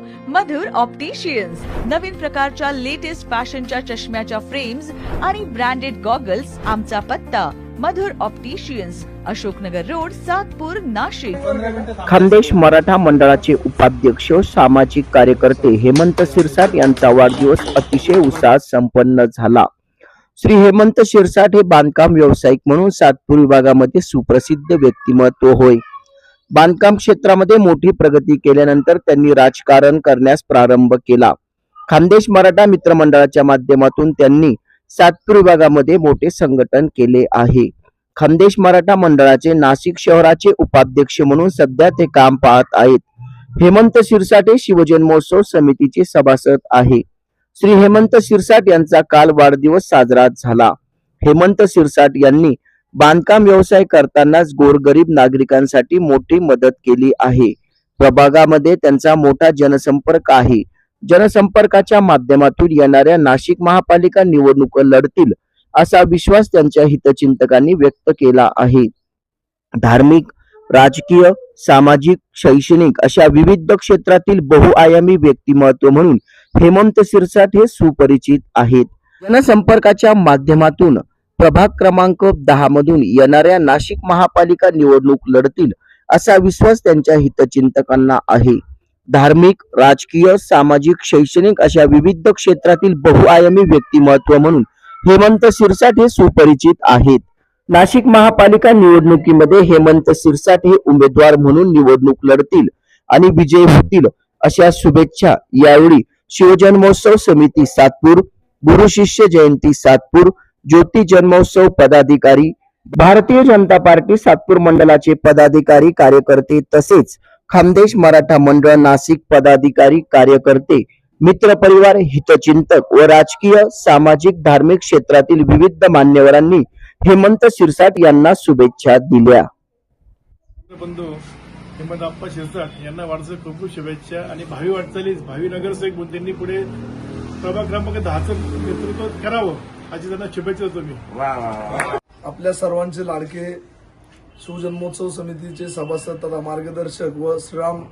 मधुर opticians नवीन प्रकारच्या latest फॅशनच्या चष्म्याच्या फ्रेम्स आणि ब्रँडेड गॉगल्स आमचा पत्ता. Madhur opticians Ashoknagar road Satpur Nashik. Khandesh Maratha मंडळाचे उपाध्यक्ष सामाजिक कार्यकर्ते हेमंत शिरसाट यांचा वाढदिवस अतिशय उत्साहात संपन्न झाला. श्री हेमंत शिरसाट हे बांधकाम व्यावसायिक म्हणून सातपूर विभागामध्ये सुप्रसिद्ध व्यक्तिमत्व होय. बांधकाम क्षेत्रामध्ये मोठी प्रगती केल्यानंतर त्यांनी राजकारण करण्यास प्रारंभ केला. खानदेश मराठा मित्र मंडळाच्या माध्यमातून त्यांनी सातपूर विभागामध्ये मोठे संघटन केले आहे. खानदेश मराठा मंडळाचे नाशिक शहराचे उपाध्यक्ष म्हणून सध्या ते काम पाहत आहेत. हेमंत शिरसाट हे शिवजन्मोत्सव समितीचे सभासद आहे. श्री हेमंत शिरसाट यांचा काल वाढदिवस साजरा झाला. हेमंत शिरसाट यांनी बांधकाम व्यवसाय करतानाच गोरगरीब नागरिकांसाठी मोठी मदत केली आहे. प्रभागामध्ये त्यांचा मोठा जनसंपर्क आहे. जनसंपर्काच्या माध्यमातून येणाऱ्या नाशिक महापालिका निवडणूक लढतील असा विश्वास त्यांच्या हितचिंतकांनी व्यक्त केला आहे. धार्मिक राजकीय सामाजिक शैक्षणिक अशा विविध क्षेत्रातील बहुआयामी व्यक्तिमत्व म्हणून हेमंत शिरसाट हे सुपरिचित आहेत. जनसंपर्काच्या माध्यमातून प्रभाग क्रमांक दहा मधून येणाऱ्या नाशिक महापालिका निवडणूक लढतील असा विश्वास त्यांच्या हितचिंतकांना आहे. धार्मिक राजकीय सामाजिक शैक्षणिक अशा विविध क्षेत्रातील बहुआयामी व्यक्तिमत्व म्हणून हेमंत सिरसाट हे सुपरिचित आहेत. नाशिक महापालिका निवडणुकीमध्ये हेमंत सिरसाट हे उमेदवार म्हणून निवडणूक लढतील आणि विजय होतील अशा शुभेच्छा यावेळी शिवजन्मोत्सव समिती सातपूर गुरु शिष्य जयंती सातपूर ज्योती जन्मोत्सव पदाधिकारी भारतीय जनता पार्टी सातपूर मंडळाचे पदाधिकारी कार्यकर्ते तसेच खानदेश मराठा मंडळ नाशिक पदाधिकारी कार्यकर्ते मित्र परिवार हितचिंतक व राजकीय सामाजिक धार्मिक क्षेत्रातील विविध मान्यवरांनी हेमंत शिरसाट यांना शुभेच्छा दिल्या. बंधू हेमंत आप्पा शिरसाट यांना वाढदिवस खूप खूप शुभेच्छा आणि भावी वाटचालीस भावी नगरसेवक म्हणून पुढे प्रभाग क्रमांक दहाचं नेतृत्व करावं. अशी त्यांना शुभेच्छा देतो मी. आपल्या सर्वांचे लाडके शिवजन्मोत्सव समितीचे सभासद तथा मार्गदर्शक व श्रीराम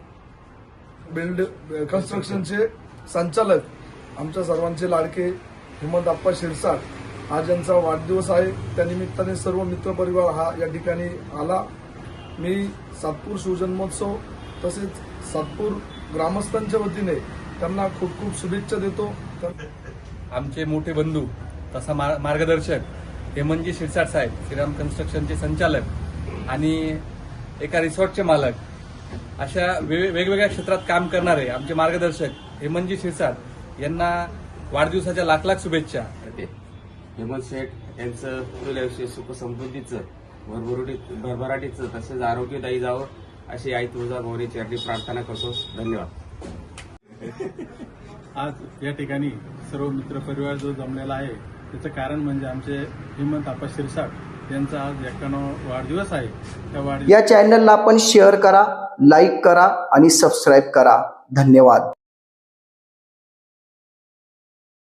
बिल्ड कन्स्ट्रक्शनचे संचालक आमच्या सर्वांचे लाडके हेमंत आप्पा शिरसाट. आज यांचा वाढदिवस आहे. त्यानिमित्ताने सर्व मित्रपरिवार हा या ठिकाणी आला. मी सातपूर शिवजन्मोत्सव तसेच सातपूर ग्रामस्थांच्या वतीने त्यांना खूप खूप शुभेच्छा देतो. आमचे मोठे बंधू तसा मार- मार्गदर्शक हेमंतजी शिरसाट साहेब श्रीराम कन्स्ट्रक्शनचे संचालक आणि एका रिसॉर्टचे मालक अशा वेगवेगळ्या क्षेत्रात काम करणारे आमचे मार्गदर्शक हेमंतजी शिरसाट यांना वाढदिवसाच्या लाख लाख शुभेच्छा. हेमंत शेठ यांचं पुढील आयुष्य सुख समृद्धीचं भरभरुटीत भरभराटीचं तसेच आरोग्यदायी जावं अशी आई तुळजा भवानीची अगदी प्रार्थना करतो. धन्यवाद. आज या ठिकाणी सर्व मित्र परिवार जो जमलेला आहे त्याचं कारण म्हणजे आमचे हेमंत आपा शिरसाट यांचा आज एक्क्याण्णव वाढदिवस आहे. त्या वाढ या चॅनलला आपण शेअर करा लाईक करा आणि सबस्क्राईब करा. धन्यवाद.